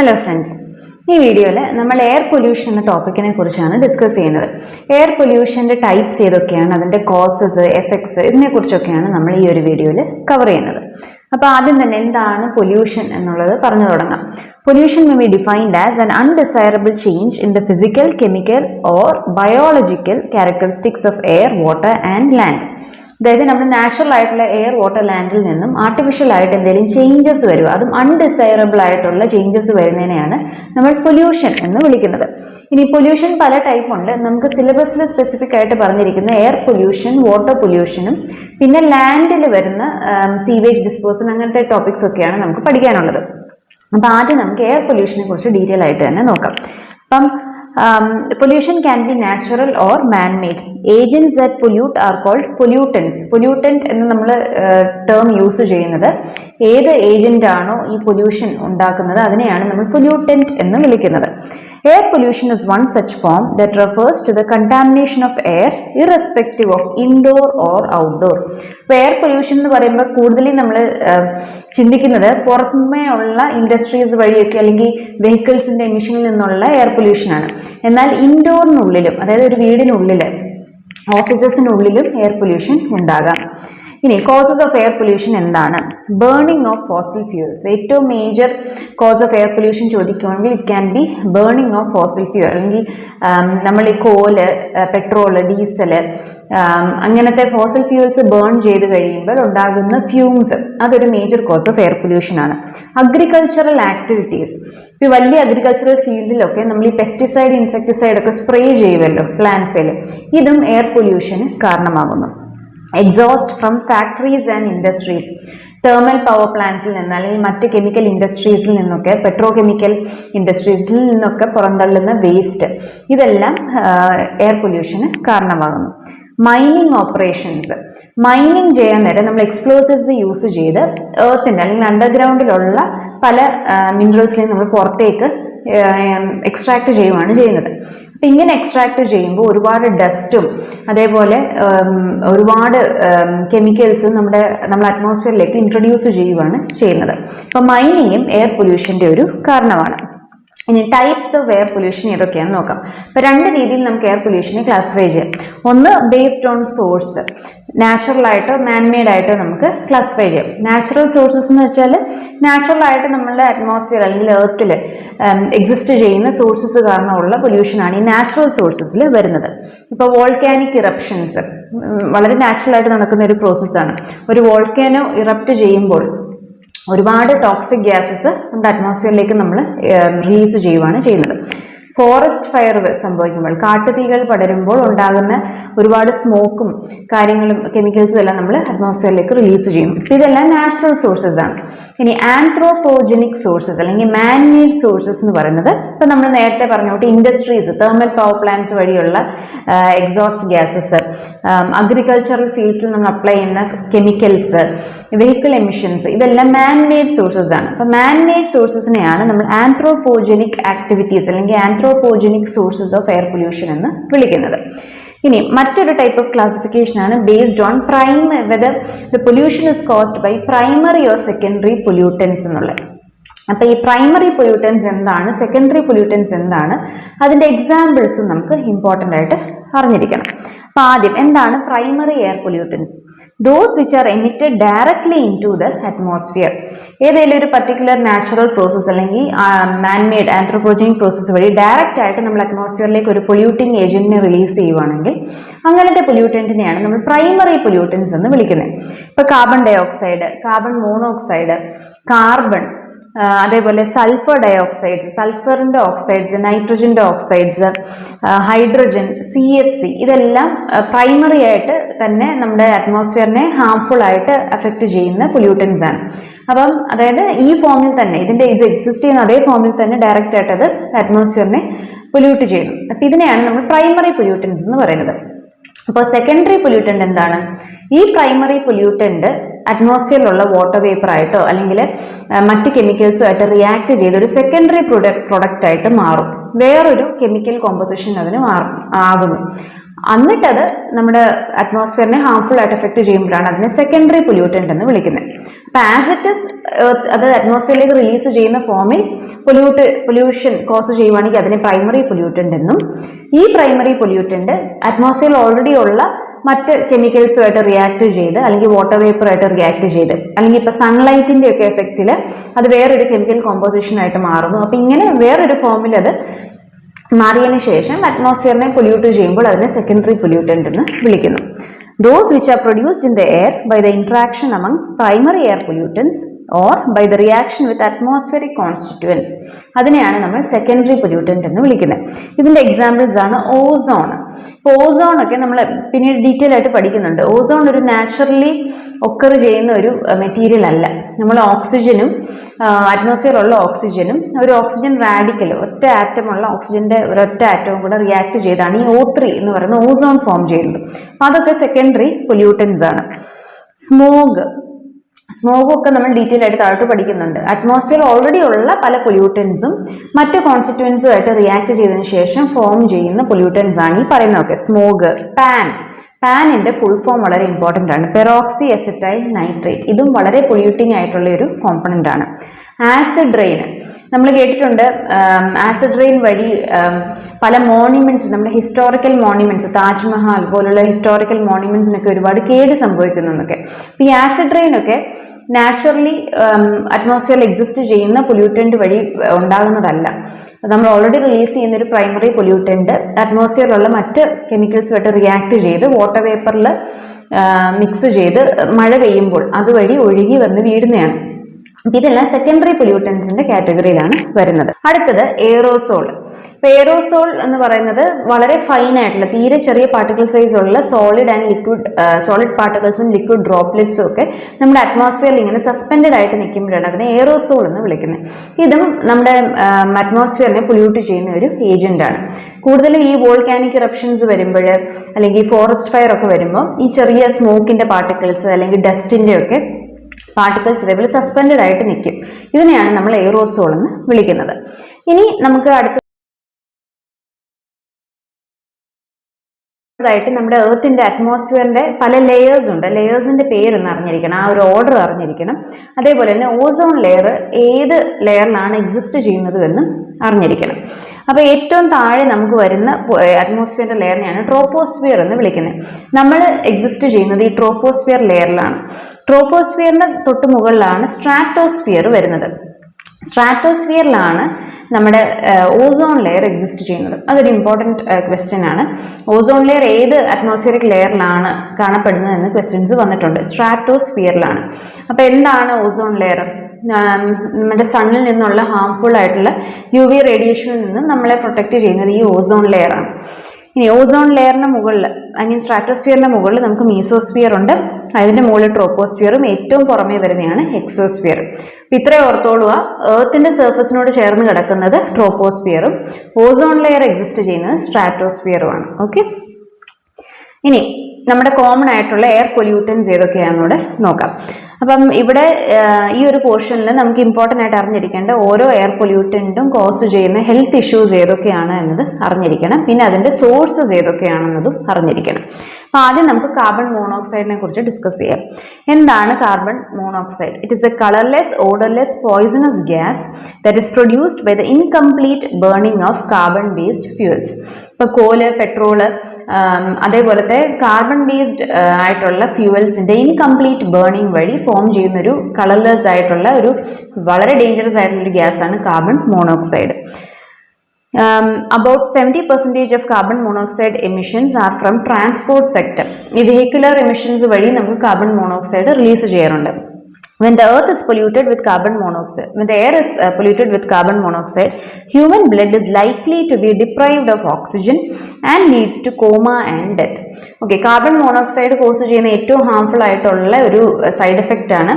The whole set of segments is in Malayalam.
ഹലോ ഫ്രണ്ട്സ് ഈ വീഡിയോയിൽ നമ്മൾ എയർ പൊല്യൂഷൻ എന്ന ടോപ്പിക്കിനെ കുറിച്ചാണ് ഡിസ്കസ് ചെയ്യുന്നത്. എയർ പൊല്യൂഷന്റെ ടൈപ്സ് ഏതൊക്കെയാണ്? അതിന്റെ കോസസ് എഫക്ട്സ് ഇതിനെക്കുറിച്ചൊക്കെയാണ് നമ്മൾ ഈ ഒരു വീഡിയോയിൽ കവർ ചെയ്യുന്നത്. അപ്പോൾ ആദ്യം തന്നെ എന്താണ് പൊല്യൂഷൻ എന്നുള്ളത് പറഞ്ഞു തുടങ്ങാം. Pollution may be defined as an undesirable change in the physical chemical or biological characteristics of air water and land അതായത് നമ്മൾ നാച്ചുറൽ ആയിട്ടുള്ള എയർ വാട്ടർ ലാൻഡിൽ നിന്നും ആർട്ടിഫിഷ്യൽ ആയിട്ട് എന്തെങ്കിലും ചേഞ്ചസ് വരിക. അതും അൺഡിസൈറബിൾ ആയിട്ടുള്ള ചേഞ്ചസ് വരുന്നതിനെയാണ് നമ്മൾ പൊല്യൂഷൻ എന്ന് വിളിക്കുന്നത്. ഇനി പൊല്യൂഷൻ പല ടൈപ്പ് ഉണ്ട്. നമുക്ക് സിലബസിൽ സ്പെസിഫിക് ആയിട്ട് പറഞ്ഞിരിക്കുന്ന എയർ പൊല്യൂഷൻ വാട്ടർ പൊല്യൂഷനും പിന്നെ ലാൻഡിൽ വരുന്ന സീവേജ് ഡിസ്പോസൽ അങ്ങനത്തെ ടോപ്പിക്സ് ഒക്കെയാണ് നമുക്ക് പഠിക്കാനുള്ളത്. അപ്പോൾ ആദ്യം നമുക്ക് എയർ പൊല്യൂഷനെ കുറിച്ച് ഡീറ്റെയിൽ ആയിട്ട് തന്നെ നോക്കാം. അപ്പം pollution can be natural or man made agents that pollute are called pollutants pollutant എന്ന് നമ്മൾ ടേം യൂസ് ചെയ്യുന്നത്. ഏത് ഏജന്റ് ആണോ ഈ പൊല്യൂഷൻ ഉണ്ടാക്കുന്നത് അതിനെയാണ് നമ്മൾ പൊല്യൂട്ടന്റ് എന്ന് വിളിക്കുന്നത്. Air pollution is one such form that refers to the contamination of air irrespective of indoor or outdoor അപ്പോൾ എയർ പൊല്യൂഷൻ എന്ന് പറയുമ്പോൾ കൂടുതലും നമ്മൾ ചിന്തിക്കുന്നത് പുറമേ ഉള്ള ഇൻഡസ്ട്രീസ് വഴിയൊക്കെ അല്ലെങ്കിൽ വെഹിക്കിൾസിന്റെ എമിഷനിൽ നിന്നുള്ള എയർ പൊല്യൂഷനാണ് എന്നാൽ ഇൻഡോറിനുള്ളിലും അതായത് ഒരു വീടിനുള്ളിൽ ഓഫീസസിനുള്ളിലും എയർ പൊല്യൂഷൻ ഉണ്ടാകാം. ഇനി കോസസ് ഓഫ് എയർ പൊല്യൂഷൻ എന്താണ്? ബേണിംഗ് ഓഫ് ഫോസിൽ ഫ്യൂൽസ് ഏറ്റവും major cause of air pollution ചോദിക്കുകയാണെങ്കിൽ it can be burning of fossil fuel അല്ലെങ്കിൽ നമ്മൾ ഈ കോൽ പെട്രോൾ ഡീസൽ അങ്ങനത്തെ ഫോസിൽ ഫ്യൂൽസ് ബേൺ ചെയ്ത് കഴിയുമ്പോൾ ഉണ്ടാകുന്ന ഫ്യൂംസ് അതൊരു major cause of air pollution ആണ്. അഗ്രികൾച്ചറൽ ആക്ടിവിറ്റീസ് ഈ വലിയ അഗ്രികൾച്ചറൽ ഫീൽഡിലൊക്കെ നമ്മൾ ഈ പെസ്റ്റിസൈഡ് ഇൻസെക്ടിസൈഡ് ഒക്കെ സ്പ്രേ ചെയ്യുമല്ലോ പ്ലാന്റ്സിൽ ഇതും എയർ പൊല്യൂഷന് കാരണമാകുന്നു exhaust from factories and industries thermal power പ്ലാന്റ്സിൽ നിന്ന് അല്ലെങ്കിൽ മറ്റ് കെമിക്കൽ ഇൻഡസ്ട്രീസിൽ നിന്നൊക്കെ പെട്രോ കെമിക്കൽ ഇൻഡസ്ട്രീസിൽ നിന്നൊക്കെ പുറന്തള്ളുന്ന വേസ്റ്റ് ഇതെല്ലാം എയർ പൊല്യൂഷന് കാരണമാകുന്നു. മൈനിങ് ഓപ്പറേഷൻസ് മൈനിങ് ചെയ്യാൻ നേരം നമ്മൾ എക്സ്പ്ലോസീവ്സ് യൂസ് ചെയ്ത് ഏർത്തിന്റെ അല്ലെങ്കിൽ അണ്ടർഗ്രൗണ്ടിലുള്ള പല മിനറൽസിനെയും നമ്മൾ പുറത്തേക്ക് എക്സ്ട്രാക്ട് ചെയ്യുകയാണ് ചെയ്യുന്നത്. അപ്പം ഇങ്ങനെ എക്സ്ട്രാക്ട് ചെയ്യുമ്പോൾ ഒരുപാട് ഡസ്റ്റും അതേപോലെ ഒരുപാട് കെമിക്കൽസും നമ്മുടെ നമ്മൾ അറ്റ്മോസ്ഫിയറിലേക്ക് ഇൻട്രൊഡ്യൂസ് ചെയ്യുവാണ് ചെയ്യുന്നത്. അപ്പം മൈനിങ്ങും എയർ പൊല്യൂഷന്റെ ഒരു കാരണമാണ്. ഇനി ടൈപ്സ് ഓഫ് എയർ പൊല്യൂഷൻ ഏതൊക്കെയാണെന്ന് നോക്കാം. അപ്പോൾ രണ്ട് രീതിയിൽ നമുക്ക് എയർ പൊല്യൂഷനെ ക്ലാസിഫൈ ചെയ്യാം. ഒന്ന് ബേസ്ഡ് ഓൺ സോഴ്സ് നാച്ചുറൽ ആയിട്ടോ മാൻമെയ്ഡ് ആയിട്ടോ നമുക്ക് ക്ലാസിഫൈ ചെയ്യാം. നാച്ചുറൽ സോഴ്സസ് എന്ന് വെച്ചാൽ നാച്ചുറൽ ആയിട്ട് നമ്മളുടെ അറ്റ്മോസ്ഫിയർ അല്ലെങ്കിൽ എർത്തിൽ എക്സിസ്റ്റ് ചെയ്യുന്ന സോഴ്സസ് കാരണമുള്ള പൊല്യൂഷനാണ് ഈ നാച്ചുറൽ സോഴ്സസിൽ വരുന്നത്. ഇപ്പോൾ വോൾക്കാനിക് ഇറപ്ഷൻസ് വളരെ നാച്ചുറൽ ആയിട്ട് നടക്കുന്ന ഒരു പ്രോസസ്സാണ് ഒരു വോൾക്കാനോ ഇറപ്റ്റ് ചെയ്യുമ്പോൾ ഒരുപാട് ടോക്സിക് ഗ്യാസസ് നമ്മുടെ അറ്റ്മോസ്ഫിയറിലേക്ക് നമ്മൾ റിലീസ് ചെയ്യുവാണ് ചെയ്യുന്നത്. ഫോറസ്റ്റ് ഫയർ സംഭവിക്കുമ്പോൾ കാട്ടുതീകൾ പടരുമ്പോൾ ഉണ്ടാകുന്ന ഒരുപാട് സ്മോക്കും കാര്യങ്ങളും കെമിക്കൽസും എല്ലാം നമ്മൾ അറ്റ്മോസ്ഫിയറിലേക്ക് റിലീസ് ചെയ്യും. ഇതെല്ലാം നാച്ചുറൽ സോഴ്സസ് ആണ്. ഇനി ആന്ത്രോപോജനിക് സോഴ്സസ് അല്ലെങ്കിൽ മാൻ മെയ്ഡ് സോഴ്സസ് എന്ന് പറയുന്നത് ഇപ്പം നമ്മൾ നേരത്തെ പറഞ്ഞോട്ട് ഇൻഡസ്ട്രീസ് തെർമൽ പവർ പ്ലാന്റ്സ് വഴിയുള്ള എക്സോസ്റ്റ് ഗ്യാസസ് അഗ്രികൾച്ചറൽ ഫീൽഡ്സിൽ നമ്മൾ അപ്ലൈ ചെയ്യുന്ന കെമിക്കൽസ് വെഹിക്കിൾ എമിഷൻസ് ഇതെല്ലാം മാൻ മെയ്ഡ് സോഴ്സസ് ആണ്. അപ്പം മാൻ മെയ്ഡ് സോഴ്സസിനെയാണ് നമ്മൾ ആന്ത്രോപോജനിക് ആക്ടിവിറ്റീസ് അല്ലെങ്കിൽ anthropogenic sources of air pollution എന്ന് വിളിക്കുന്നത്. ഇനി മറ്റൊരു ടൈപ്പ് ഓഫ് ക്ലാസിഫിക്കേഷൻ ആണ് based on prima whether the pollution is caused by primary or secondary pollutants എന്നുള്ളത്. അപ്പോൾ ഈ പ്രൈമറി പൊല്യൂട്ടൻസ് എന്താണ് സെക്കൻഡറി പൊല്യൂട്ടൻസ് എന്താണ് അതിന്റെ എക്സാമ്പിൾസും നമുക്ക് ഇമ്പോർട്ടന്റ് ആയിട്ട് അറിഞ്ഞിരിക്കണം. അപ്പൊ ആദ്യം എന്താണ് primary air pollutants those which are emitted directly in to the atmosphere ഏതെങ്കിലും ഒരു പർട്ടിക്കുലർ നാച്ചുറൽ പ്രോസസ്സ് അല്ലെങ്കിൽ മാൻമെയ്ഡ് ആന്ത്രോപോജനിക് പ്രോസസ്സ് വഴി ഡയറക്റ്റ് ആയിട്ട് നമ്മൾ അറ്റ്മോസ്ഫിയറിലേക്ക് ഒരു പൊല്യൂട്ടിംഗ് ഏജന്റിനെ റിലീസ് ചെയ്യുവാണെങ്കിൽ അങ്ങനത്തെ പൊല്യൂട്ടന്റിനെയാണ് നമ്മൾ പ്രൈമറി പൊല്യൂട്ടൻസ് എന്ന് വിളിക്കുന്നത്. ഇപ്പോൾ carbon dioxide carbon monoxide carbon അതേപോലെ സൾഫർ ഡയോക്സൈഡ്സ് സൾഫറിന്റെ oxides നൈട്രജന്റെ oxides hydrogen C F C ഇതെല്ലാം പ്രൈമറി ആയിട്ട് തന്നെ നമ്മുടെ അറ്റ്മോസ്ഫിയറിനെ ഹാംഫുൾ ആയിട്ട് അഫക്റ്റ് ചെയ്യുന്ന പൊല്യൂട്ടൻസ് ആണ്. അപ്പം അതായത് ഈ ഫോമിൽ തന്നെ ഇതിന്റെ ഇത് എക്സിസ്റ്റ് ചെയ്യുന്ന അതേ ഫോമിൽ തന്നെ ഡയറക്റ്റ് ആയിട്ട് അത് അറ്റ്മോസ്ഫിയറിനെ പൊല്യൂട്ട് ചെയ്യുന്നു. അപ്പം ഇതിനെയാണ് നമ്മൾ പ്രൈമറി പൊല്യൂട്ടൻസ് എന്ന് പറയുന്നത്. അപ്പോൾ സെക്കൻഡറി പൊല്യൂട്ടന്റ് എന്താണ്? ഈ പ്രൈമറി പൊല്യൂട്ടന്റ് അറ്റ്മോസ്ഫിയറിലുള്ള വാട്ടർ വേപ്പർ ആയിട്ടോ അല്ലെങ്കിൽ മറ്റ് കെമിക്കൽസോ ആയിട്ട് റിയാക്ട് ചെയ്ത് ഒരു സെക്കൻഡറി പ്രൊഡക്റ്റ് പ്രൊഡക്റ്റ് ആയിട്ട് മാറും. വേറൊരു കെമിക്കൽ കോമ്പോസിഷൻ അതിന് മാറും ആകുന്നു. എന്നിട്ടത് നമ്മുടെ അറ്റ്മോസ്ഫിയറിനെ ഹാംഫുൾ ആയിട്ട് എഫക്ട് ചെയ്യുമ്പോഴാണ് അതിനെ സെക്കൻഡറി പൊല്യൂട്ടന്റ് എന്ന് വിളിക്കുന്നത്. അപ്പോൾ ആസ് ഇറ്റ് ഇസ് അത് അറ്റ്മോസ്ഫിയറിലേക്ക് റിലീസ് ചെയ്യുന്ന ഫോമിൽ പൊല്യൂട്ട് പൊല്യൂഷൻ കോസ് ചെയ്യുവാണെങ്കിൽ അതിനെ പ്രൈമറി പൊല്യൂട്ടന്റ് എന്നും ഈ പ്രൈമറി പൊല്യൂട്ടന്റ് അറ്റ്മോസ്ഫിയറിൽ ഓൾറെഡി ഉള്ള മറ്റ് കെമിക്കൽസുമായിട്ട് റിയാക്ട് ചെയ്ത് അല്ലെങ്കിൽ വാട്ടർ വേപ്പറായിട്ട് റിയാക്ട് ചെയ്ത് അല്ലെങ്കിൽ ഇപ്പോൾ സൺലൈറ്റിന്റെ ഒക്കെ എഫക്റ്റിൽ അത് വേറൊരു കെമിക്കൽ കോമ്പോസിഷനായിട്ട് മാറുന്നു. അപ്പോൾ ഇങ്ങനെ വേറൊരു ഫോമിൽ അത് മാറിയതിന് ശേഷം അറ്റ്മോസ്ഫിയറിനെ പൊല്യൂട്ട് ചെയ്യുമ്പോൾ അതിനെ സെക്കൻഡറി പൊല്യൂട്ടന്റ് എന്ന് വിളിക്കുന്നു. Those which are produced in the air by the interaction among primary air pollutants or by the reaction with atmospheric constituents. അതിനെയാണ് നമ്മൾ സെക്കൻഡറി പൊല്യൂട്ടന്റ് എന്ന് വിളിക്കുന്നത്. ഇതിന്റെ എക്സാമ്പിൾസ് ആണ് ഓസോൺ ഇപ്പോൾ ഓസോൺ ഒക്കെ നമ്മൾ പിന്നീട് ഡീറ്റെയിൽ ആയിട്ട് പഠിക്കുന്നുണ്ട്. ഓസോൺ ഒരു നാച്ചുറലി ഒക്കർ ചെയ്യുന്ന ഒരു മെറ്റീരിയൽ അല്ല. നമ്മൾ ഓക്സിജനും അറ്റ്മോസ്ഫിയറുള്ള ഓക്സിജനും ഒരു ഓക്സിജൻ റാഡിക്കൽ ഒറ്റ ആറ്റമുള്ള ഓക്സിജന്റെ ഒരൊറ്റ ആറ്റവും കൂടെ റിയാക്ട് ചെയ്താണ് ഈ ഓ ത്രീ എന്ന് പറയുന്ന ഓസോൺ ഫോം ചെയ്യുന്നത്. അപ്പോൾ അതൊക്കെ സെക്കൻഡറി പൊല്യൂട്ടൻസ് ആണ്. സ്മോഗ് സ്മോഗും ഒക്കെ നമ്മൾ ഡീറ്റെയിൽ ആയിട്ട് താഴോട്ട് പഠിക്കുന്നുണ്ട്. അറ്റ്മോസ്ഫിയർ ഓൾറെഡി ഉള്ള പല പൊല്യൂട്ടൻസും മറ്റ് കോൺസ്റ്റിറ്റുവൻസുമായിട്ട് റിയാക്ട് ചെയ്തതിനു ശേഷം ഫോം ചെയ്യുന്ന പൊല്യൂട്ടൻസ് ആണ് ഈ പറയുന്നതൊക്കെ. സ്മോഗ് പാൻ പാനിന്റെ ഫുൾ ഫോം വളരെ ഇമ്പോർട്ടന്റ് ആണ്. പെറോക്സി എസറ്റൈൽ നൈട്രേറ്റ് ഇതും വളരെ പൊല്യൂട്ടിംഗ് ആയിട്ടുള്ള ഒരു കോമ്പണന്റ് ആണ്. ആസിഡ് റെയിൻ നമ്മൾ കേട്ടിട്ടുണ്ട് ആസിഡ് റെയിൻ വഴി പല മോണ്യുമെന്റ്സ് നമ്മുടെ ഹിസ്റ്റോറിക്കൽ മോണ്യുമെന്റ്സ് താജ്മഹൽ പോലുള്ള ഹിസ്റ്റോറിക്കൽ മോണ്യുമെന്റ്സിനൊക്കെ ഒരുപാട് കേട് സംഭവിക്കുന്നു എന്നൊക്കെ. ഈ ആസിഡ് റെയിൻ ഒക്കെ നാച്ചുറലി അറ്റ്മോസ്ഫിയറിൽ എക്സിസ്റ്റ് ചെയ്യുന്ന പൊല്യൂട്ടന്റ് വഴി ഉണ്ടാകുന്നതല്ല. നമ്മൾ ഓൾറെഡി റിലീസ് ചെയ്യുന്ന ഒരു പ്രൈമറി പൊല്യൂട്ടന്റ് അറ്റ്മോസ്ഫിയറിലുള്ള മറ്റ് കെമിക്കൽസുമായിട്ട് റിയാക്ട് ചെയ്ത് വാട്ടർ വേപ്പറിൽ മിക്സ് ചെയ്ത് മഴ പെയ്യുമ്പോൾ അതുവഴി ഒഴുകി വന്ന് വീഴുന്നതാണ്. അപ്പൊ ഇതെല്ലാം സെക്കൻഡറി പൊല്യൂട്ടൻസിന്റെ കാറ്റഗറിയിലാണ് വരുന്നത്. അടുത്തത് എയറോസോൾ ഇപ്പൊ എയറോസോൾ എന്ന് പറയുന്നത് വളരെ ഫൈൻ ആയിട്ടുള്ള തീരെ ചെറിയ പാർട്ടിക്കിൾ സൈസ് ഉള്ള സോളിഡ് ആൻഡ് ലിക്വിഡ് സോളിഡ് പാർട്ടിക്കിൾസും ലിക്വിഡ് ഡ്രോപ്ലെറ്റ്സും ഒക്കെ നമ്മുടെ അറ്റ്മോസ്ഫിയറിൽ ഇങ്ങനെ സസ്പെൻഡഡ് ആയിട്ട് നിൽക്കുമ്പോഴാണ് അതിനെ എയറോസോൾ എന്ന് വിളിക്കുന്നത്. ഇതും നമ്മുടെ അറ്റ്മോസ്ഫിയറിനെ പൊല്യൂട്ട് ചെയ്യുന്ന ഒരു ഏജന്റ് ആണ്. കൂടുതലും ഈ വോൾക്കാനിക് ഇറപ്ഷൻസ് വരുമ്പോൾ അല്ലെങ്കിൽ ഫോറസ്റ്റ് ഫയർ ഒക്കെ വരുമ്പോൾ ഈ ചെറിയ സ്മോക്കിന്റെ പാർട്ടിക്കിൾസ് അല്ലെങ്കിൽ ഡസ്റ്റിന്റെ ഒക്കെ പാർട്ടിക്കിൾസ് ഇതേപോലെ സസ്പെൻഡഡ് ആയിട്ട് നിൽക്കും. ഇതിനെയാണ് നമ്മൾ എയറോസോൾ എന്ന് വിളിക്കുന്നത്. ഇനി നമുക്ക് അടുത്ത ായിട്ട് നമ്മുടെ എർത്തിന്റെ അറ്റ്മോസ്ഫിയറിന്റെ പല ലെയേഴ്സ് ഉണ്ട്. ലെയേഴ്സിന്റെ പേരൊന്ന് അറിഞ്ഞിരിക്കണം. ആ ഒരു ഓർഡർ അറിഞ്ഞിരിക്കണം. അതേപോലെ തന്നെ ഓസോൺ ലെയർ ഏത് ലെയറിലാണ് എക്സിസ്റ്റ് ചെയ്യുന്നത് എന്നും അറിഞ്ഞിരിക്കണം. അപ്പോൾ ഏറ്റവും താഴെ നമുക്ക് വരുന്ന അറ്റ്മോസ്ഫിയറിന്റെ ലെയറിനെയാണ് ട്രോപ്പോസ്ഫിയർ എന്ന് വിളിക്കുന്നത്. നമ്മൾ എക്സിസ്റ്റ് ചെയ്യുന്നത് ഈ ട്രോപ്പോസ്ഫിയർ ലെയറിലാണ് ട്രോപ്പോസ്ഫിയറിന് തൊട്ട് മുകളിലാണ് സ്ട്രാറ്റോസ്ഫിയർ വരുന്നത്. സ്ട്രാറ്റോസ്ഫിയറിലാണ് നമ്മുടെ ഓസോൺ ലെയർ എക്സിസ്റ്റ് ചെയ്യുന്നത്. അതൊരു ഇമ്പോർട്ടന്റ് ക്വസ്റ്റ്യൻ ആണ്. ഓസോൺ ലെയർ ഏത് അറ്റ്മോസ്ഫിയറിക് ലെയറിലാണ് കാണപ്പെടുന്നത് എന്ന് ക്വസ്റ്റ്യൻസ് വന്നിട്ടുണ്ട്. സ്ട്രാറ്റോസ്ഫിയറിലാണ്. അപ്പോൾ എന്താണ് ഓസോൺ ലെയർ നമ്മുടെ സണ്ണിൽ നിന്നുള്ള ഹാംഫുൾ ആയിട്ടുള്ള യു വി റേഡിയേഷനിൽ നിന്ന് നമ്മളെ പ്രൊട്ടക്റ്റ് ചെയ്യുന്നത് ഈ ഓസോൺ ലെയറാണ് ഇനി ഓസോൺ ലെയറിന് മുകളിൽ ഐ മീൻ സ്ട്രാറ്റോസ്ഫിയറിന്റെ മുകളിൽ നമുക്ക് മീസോസ്ഫിയർ ഉണ്ട്. അതിന്റെ മുകളിൽ ട്രോപ്പോസ്ഫിയറും ഏറ്റവും പുറമേ വരുന്നതാണ് എക്സോസ്ഫിയർ ഇത്രയും ഓർത്തോളുക ഏർത്തിന്റെ സർഫസിനോട് ചേർന്ന് കിടക്കുന്നത് ട്രോപ്പോസ്ഫിയറും ഓസോൺ ലെയർ എക്സിസ്റ്റ് ചെയ്യുന്നത് സ്ട്രാറ്റോസ്ഫിയറുമാണ് ഓക്കെ ഇനി നമ്മുടെ കോമൺ ആയിട്ടുള്ള എയർ പൊല്യൂട്ടൻസ് ഏതൊക്കെയാണെന്നൂടെ നോക്കാം. അപ്പം ഇവിടെ ഈ ഒരു പോർഷനിൽ നമുക്ക് ഇമ്പോർട്ടന്റ് ആയിട്ട് അറിഞ്ഞിരിക്കേണ്ട ഓരോ എയർ പൊല്യൂട്ടന്റും കോസ് ചെയ്യുന്ന ഹെൽത്ത് ഇഷ്യൂസ് ഏതൊക്കെയാണ് എന്നത് അറിഞ്ഞിരിക്കണം. പിന്നെ അതിന്റെ സോഴ്സസ് ഏതൊക്കെയാണെന്നതും അറിഞ്ഞിരിക്കണം. അപ്പോൾ ആദ്യം നമുക്ക് കാർബൺ മോണോക്സൈഡിനെ കുറിച്ച് ഡിസ്കസ് ചെയ്യാം. എന്താണ് carbon monoxide it is a colourless odourless poisonous gas that is produced by the incomplete burning of carbon based fuels ഇപ്പോൾ കോൽ പെട്രോൾ അതേപോലത്തെ കാർബൺ ബേസ്ഡ് ആയിട്ടുള്ള ഫ്യൂവൽസിന്റെ ഇൻകംപ്ലീറ്റ് ബേണിംഗ് വഴി ഫോം ചെയ്യുന്ന ഒരു കളർലെസ് ആയിട്ടുള്ള ഒരു വളരെ ഡേഞ്ചറസ് ആയിട്ടുള്ള ഒരു ഗ്യാസാണ് carbon monoxide about 70% of carbon monoxide emissions are from transport sector ഈ വെഹിക്കുലർ എമിഷൻസ് വഴി നമുക്ക് കാർബൺ മോണോക്സൈഡ് റിലീസ് ചെയ്യാറുണ്ട് when the earth is polluted with carbon monoxide when the air is uh, polluted with carbon monoxide human blood is likely to be deprived of oxygen and leads to coma and death okay carbon monoxide cause ചെയ്യുന്ന ഏറ്റവും ഹാംഫുൾ ആയിട്ടുള്ള ഒരു സൈഡ് എഫക്റ്റ് ആണ്.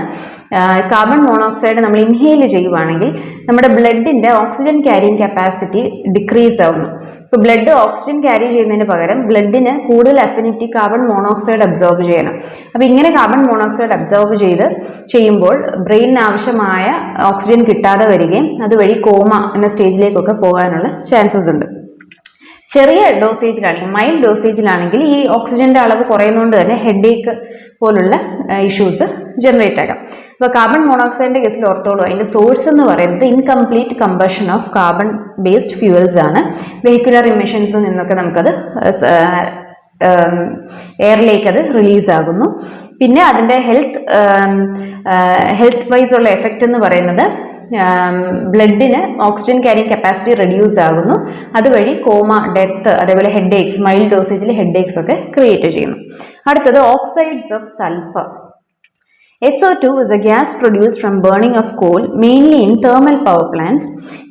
കാർബൺ മോണോക്സൈഡ് നമ്മൾ ഇൻഹെയിൽ ചെയ്യുവാണെങ്കിൽ നമ്മുടെ ബ്ലഡിന്റെ ഓക്സിജൻ ക്യാരിയിങ് കപ്പാസിറ്റി ഡിക്രീസ് ആവുന്നു. ഇപ്പോൾ ബ്ലഡ് ഓക്സിജൻ ക്യാരി ചെയ്യുന്നതിന് പകരം ബ്ലഡിന് കൂടുതൽ അഫിനിറ്റി കാർബൺ മോണോക്സൈഡ് അബ്സോർബ് ചെയ്യണം. അപ്പോൾ ഇങ്ങനെ കാർബൺ മോണോക്സൈഡ് അബ്സോർബ് ചെയ്ത് ചെയ്യുമ്പോൾ ബ്രെയിനിന് ആവശ്യമായ ഓക്സിജൻ കിട്ടാതെ വരികയും അതുവഴി കോമ എന്ന സ്റ്റേജിലേക്കൊക്കെ പോകാനുള്ള ചാൻസസ് ഉണ്ട്. ചെറിയ ഡോസേജിലാണെങ്കിൽ മൈൽഡ് ഡോസേജിലാണെങ്കിൽ ഈ ഓക്സിജന്റെ അളവ് കുറയുന്നതുകൊണ്ട് തന്നെ ഹെഡേക്ക് പോലുള്ള ഇഷ്യൂസ് ജനറേറ്റ് ആകാം. അപ്പോൾ കാർബൺ മോണോക്സൈഡിന്റെ കേസിൽ ഓർത്തോളൂ അതിന്റെ സോഴ്സ് എന്ന് പറയുന്നത് incomplete combustion of carbon based fuels ആണ് വെഹിക്കുലർ ഇമിഷൻസിൽ നിന്നൊക്കെ നമുക്കത് എയറിലേക്ക് അത് റിലീസ് ആകുന്നു. പിന്നെ അതിന്റെ ഹെൽത്ത് ഹെൽത്ത് വൈസ് ഉള്ള എഫക്റ്റ് എന്ന് പറയുന്നത് ബ്ലഡിന് ഓക്സിജൻ ക്യാരിങ് കപ്പാസിറ്റി റെഡ്യൂസ് ആകുന്നു അതുവഴി കോമ ഡെത്ത് അതേപോലെ ഹെഡ് ഏക്സ് മൈൽഡ് ഡോസേജിൽ ഹെഡ് ഏക്സ് ഒക്കെ ക്രിയേറ്റ് ചെയ്യുന്നു അടുത്തത് oxides of sulphur SO2 is a gas produced from burning of coal, mainly in thermal power plants.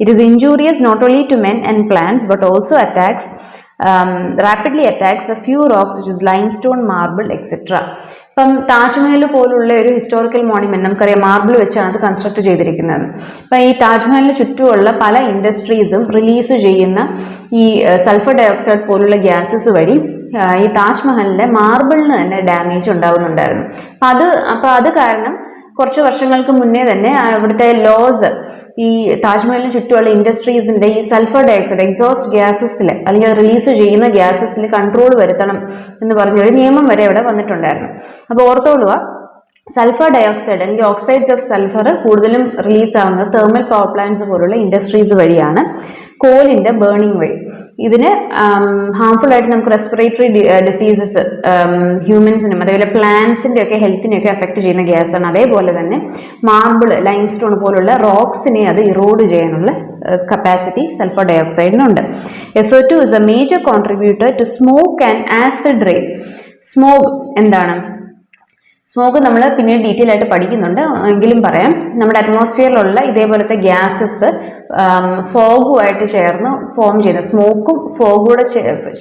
It is injurious not only to men and plants but also attacks um, rapidly attacks a few rocks such as limestone, marble, etc. ഇപ്പം താജ്മഹൽ പോലുള്ള ഒരു ഹിസ്റ്റോറിക്കൽ മോണിമെന്റ് നമുക്കറിയാം മാർബിൾ വെച്ചാണ് അത് കൺസ്ട്രക്ട് ചെയ്തിരിക്കുന്നത്. അപ്പം ഈ താജ്മഹലിന് ചുറ്റുമുള്ള പല ഇൻഡസ്ട്രീസും റിലീസ് ചെയ്യുന്ന ഈ സൾഫർ ഡയോക്സൈഡ് പോലുള്ള ഗ്യാസസ് വഴി ഈ താജ്മഹലിന്റെ മാർബിളിന് തന്നെ ഡാമേജ് ഉണ്ടാകുന്നുണ്ടായിരുന്നു അപ്പം അത് അപ്പം അത് കാരണം കുറച്ച് വർഷങ്ങൾക്ക് മുന്നേ തന്നെ അവിടുത്തെ ലോസ് ഈ താജ്മഹലിന് ചുറ്റുമുള്ള ഇൻഡസ്ട്രീസിന്റെ ഈ സൾഫർ ഡയോക്സൈഡ് എക്സോസ്റ്റ് ഗ്യാസസിൽ അല്ലെങ്കിൽ റിലീസ് ചെയ്യുന്ന ഗ്യാസസിൽ കൺട്രോൾ വരുത്തണം എന്ന് പറഞ്ഞ ഒരു നിയമം വരെ ഇവിടെ വന്നിട്ടുണ്ടായിരുന്നു. അപ്പോൾ ഓർത്തോളുക സൾഫർ ഡയോക്സൈഡ് അല്ലെങ്കിൽ ഓക്സൈഡ്സ് ഓഫ് സൾഫർ കൂടുതലും റിലീസ് ആവുന്നത് തെർമൽ പവർ പ്ലാന്റ്സ് പോലുള്ള ഇൻഡസ്ട്രീസ് വഴിയാണ്. കോലിന്റെ ബേണിംഗ് വഴി. ഇതിന് ഹാംഫുൾ ആയിട്ട് നമുക്ക് റെസ്പിറേറ്ററി ഡിസീസസ് ഹ്യൂമൻസിനും അതേപോലെ പ്ലാന്റ്സിന്റെയൊക്കെ ഹെൽത്തിനെയൊക്കെ എഫക്റ്റ് ചെയ്യുന്ന ഗ്യാസാണ് അതേപോലെ തന്നെ മാർബിൾ ലൈം സ്റ്റോൺ പോലുള്ള റോക്സിനെ അത് ഇറോഡ് ചെയ്യാനുള്ള കപ്പാസിറ്റി സൾഫർ ഡൈ ഓക്സൈഡിനുണ്ട് S O two is a major contributor to smoke and acid rain smoke എന്താണ്? സ്മോക്ക് നമ്മൾ പിന്നീട് ഡീറ്റെയിൽ ആയിട്ട് പഠിക്കുന്നുണ്ട്. എങ്കിലും പറയാം നമ്മുടെ അറ്റ്മോസ്ഫിയറിലുള്ള ഇതേപോലത്തെ ഗ്യാസസ് ഫോഗുമായിട്ട് ചേർന്ന് ഫോം ചെയ്യുന്ന സ്മോക്കും ഫോഗൂടെ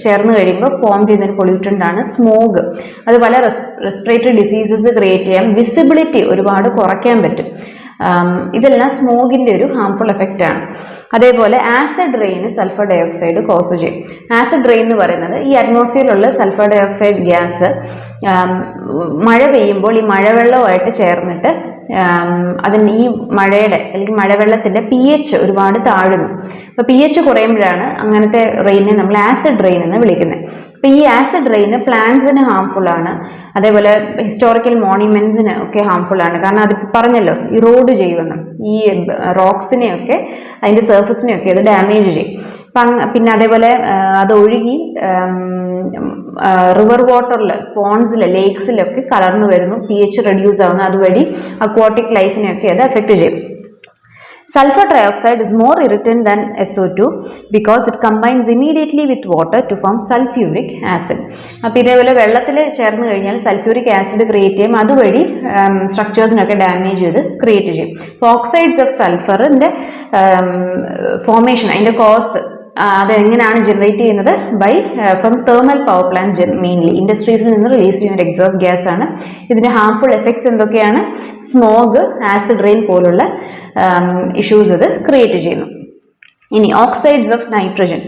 ചേർന്ന് കഴിയുമ്പോൾ ഫോം ചെയ്യുന്ന ഒരു പൊല്യൂട്ടന്റ് ആണ് സ്മോഗ് അത് പല റെസ്പിറേറ്ററി ഡിസീസസ് ക്രിയേറ്റ് ചെയ്യാം. വിസിബിലിറ്റി ഒരുപാട് കുറയ്ക്കാൻ പറ്റും. ഇതെല്ലാം സ്മോഗിന്റെ ഒരു ഹാംഫുൾ എഫക്റ്റ് ആണ്. അതേപോലെ ആസിഡ് റെയിന് സൾഫർ ഡയോക്സൈഡ് കോസ് ചെയ്യും ആസിഡ് റെയിൻ എന്ന് പറയുന്നത് ഈ അറ്റ്മോസ്ഫിയറിലുള്ള സൾഫർ ഡയോക്സൈഡ് ഗ്യാസ് മഴ പെയ്യുമ്പോൾ ഈ മഴവെള്ളവുമായിട്ട് ചേർന്നിട്ട് അതിന് ഈ മഴയുടെ അല്ലെങ്കിൽ മഴവെള്ളത്തിന്റെ പി എച്ച് ഒരുപാട് താഴുന്നു. അപ്പോൾ പി എച്ച് കുറയുമ്പോഴാണ് അങ്ങനത്തെ റെയിനെ നമ്മൾ ആസിഡ് റെയിൻ എന്ന് വിളിക്കുന്നത്. അപ്പോൾ ഈ ആസിഡ് റെയിന് പ്ലാന്റ്സിന് ഹാംഫുൾ ആണ്. അതേപോലെ ഹിസ്റ്റോറിക്കൽ മോണിമെന്റ്സിന് ഒക്കെ ഹാംഫുൾ ആണ്. കാരണം അത് പറഞ്ഞല്ലോ ഇറോഡ് ചെയ്യുമെന്ന് ഈ റോക്സിനെയൊക്കെ അതിന്റെ സർഫസിനെയൊക്കെ അത് ഡാമേജ് ചെയ്യും. പിന്നെ അതേപോലെ അത് ഒഴുകി റിവർ വാട്ടറിൽ പോൺസിൽ ലേക്സിലൊക്കെ കലർന്നു വരുന്നു. പി എച്ച് റെഡ്യൂസ് ആവുന്നു. അതുവഴി അക്വാട്ടിക് ലൈഫിനെയൊക്കെ അത് എഫക്റ്റ് ചെയ്യും. Sulfur more is more irritant than SO2 because it combines immediately with water to form sulfuric acid അപ്പോൾ ഇതേപോലെ വെള്ളത്തിൽ ചേർന്ന് കഴിഞ്ഞാൽ സൾഫ്യൂറിക് ആസിഡ് ക്രിയേറ്റ് ചെയ്യും. അതുവഴി സ്ട്രക്ചേഴ്സിനൊക്കെ ഡാമേജ് ചെയ്ത് ക്രിയേറ്റ് ചെയ്യും. അപ്പോൾ ഓക്സൈഡ്സ് ഓഫ് സൾഫറിന്റെ ഫോമേഷൻ അതിന്റെ കോസ് അത് എങ്ങനെയാണ് ജനറേറ്റ് ചെയ്യുന്നത്? By from thermal power plant mainly ഇൻഡസ്ട്രീസിൽ നിന്ന് റിലീസ് ചെയ്യുന്ന ഒരു എക്സോസ്റ്റ് ഗ്യാസ് ആണ്. ഇതിന്റെ ഹാംഫുൾ എഫക്ട്സ് എന്തൊക്കെയാണ്? സ്മോഗ് ആസിഡ് റെയിൻ പോലുള്ള ഇഷ്യൂസ് ഇത് ക്രിയേറ്റ് ചെയ്യുന്നു. ഇനി oxides of nitrogen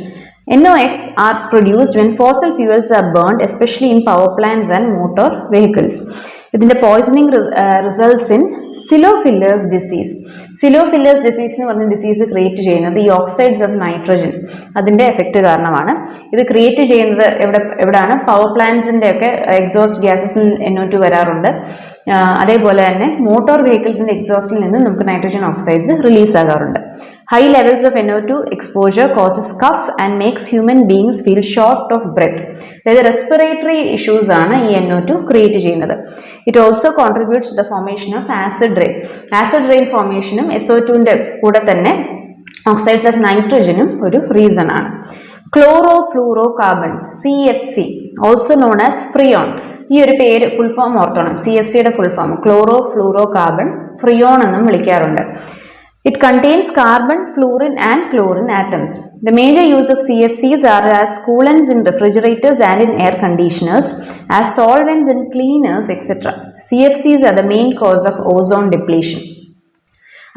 NOx are produced when fossil fuels are burned, especially in power plants and motor vehicles. ഇതിന്റെ poisoning results in silo fillers disease silo fillers disease എന്ന് പറഞ്ഞ ഡിസീസ് ക്രിയേറ്റ് ചെയ്യുന്നത് ഈ ഓക്സൈഡ്സ് ഓഫ് നൈട്രജൻ അതിന്റെ എഫക്റ്റ് കാരണമാണ്. ഇത് ക്രിയേറ്റ് ചെയ്യുന്നത് എവിടെ എവിടെയാണ് പവർ പ്ലാന്റ്സിന്റെ ഒക്കെ എക്സോസ്റ്റ് ഗ്യാസസിൽ എന്നോട്ട് വരാറുണ്ട്. അതേപോലെ തന്നെ മോട്ടോർ വെഹിക്കിൾസിന്റെ എക്സോസ്റ്റിൽ നിന്ന് നമുക്ക് നൈട്രജൻ ഓക്സൈഡ്സ് റിലീസ് ആകാറുണ്ട്. High levels of NO two exposure causes cough and makes human beings feel short of breath അതായത് റെസ്പിറേറ്ററി ഇഷ്യൂസ് ആണ് ഈ എനോ ടു ക്രിയേറ്റ് ചെയ്യുന്നത്. It also contributes the formation of acid rain acid rain ഫോർമേഷനും O ടുവിന്റെ കൂടെ തന്നെ ഓക്സൈഡ്സ് ഓഫ് നൈട്രജനും ഒരു റീസൺ ആണ്. Chloro fluoro carbons C F C also known as freon ഈ ഒരു പേര് ഫുൾ ഫോം ഓർത്തോണം. സി എഫ് സിയുടെ full form chloro fluoro carbon freon എന്നും വിളിക്കാറുണ്ട്. It contains carbon, fluorine, and chlorine atoms. The major use of CFCs are as coolants in refrigerators and in air conditioners, as solvents in cleaners, etc. CFCs are the main cause of ozone depletion.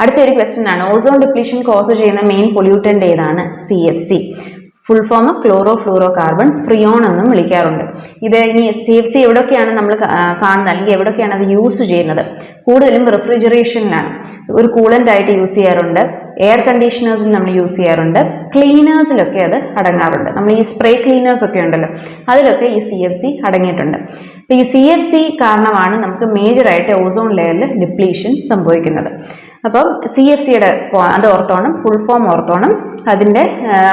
അടുത്തൊരു ക്വസ്റ്റ്യൻ ആണ് ഓസോൺ ഡിപ്ലീഷൻ കോസ് ചെയ്യുന്ന മെയിൻ പൊല്യൂട്ടന്റ് ഏതാണ് C F C full form chloro fluoro carbon freon എന്നും വിളിക്കാറുണ്ട്. ഇത് ഇനി സി എഫ് സി എവിടെയൊക്കെയാണ് നമ്മൾ കാണുന്നത്? അല്ലെങ്കിൽ എവിടെയൊക്കെയാണ് അത് യൂസ് ചെയ്യുന്നത്? കൂടുതലും റെഫ്രിജറേഷനിലാണ് ഒരു കൂളന്റ് ആയിട്ട് യൂസ് ചെയ്യാറുണ്ട്. എയർ കണ്ടീഷണേഴ്സിൽ നമ്മൾ യൂസ് ചെയ്യാറുണ്ട്. ക്ലീനേഴ്സിലൊക്കെ അത് അടങ്ങാറുണ്ട്. നമ്മൾ ഈ സ്പ്രേ ക്ലീനേഴ്സ് ഒക്കെ ഉണ്ടല്ലോ അതിലൊക്കെ ഈ സി എഫ് സി അടങ്ങിയിട്ടുണ്ട്. അപ്പോൾ ഈ സി എഫ് സി കാരണമാണ് നമുക്ക് മേജറായിട്ട് ഓസോൺ ലെയറിൽ ഡിപ്ലീഷൻ സംഭവിക്കുന്നത്. അപ്പം സി എഫ് സിയുടെ അത് ഓർത്തോണം ഫുൾ ഫോം ഓർത്തോണം. അതിന്റെ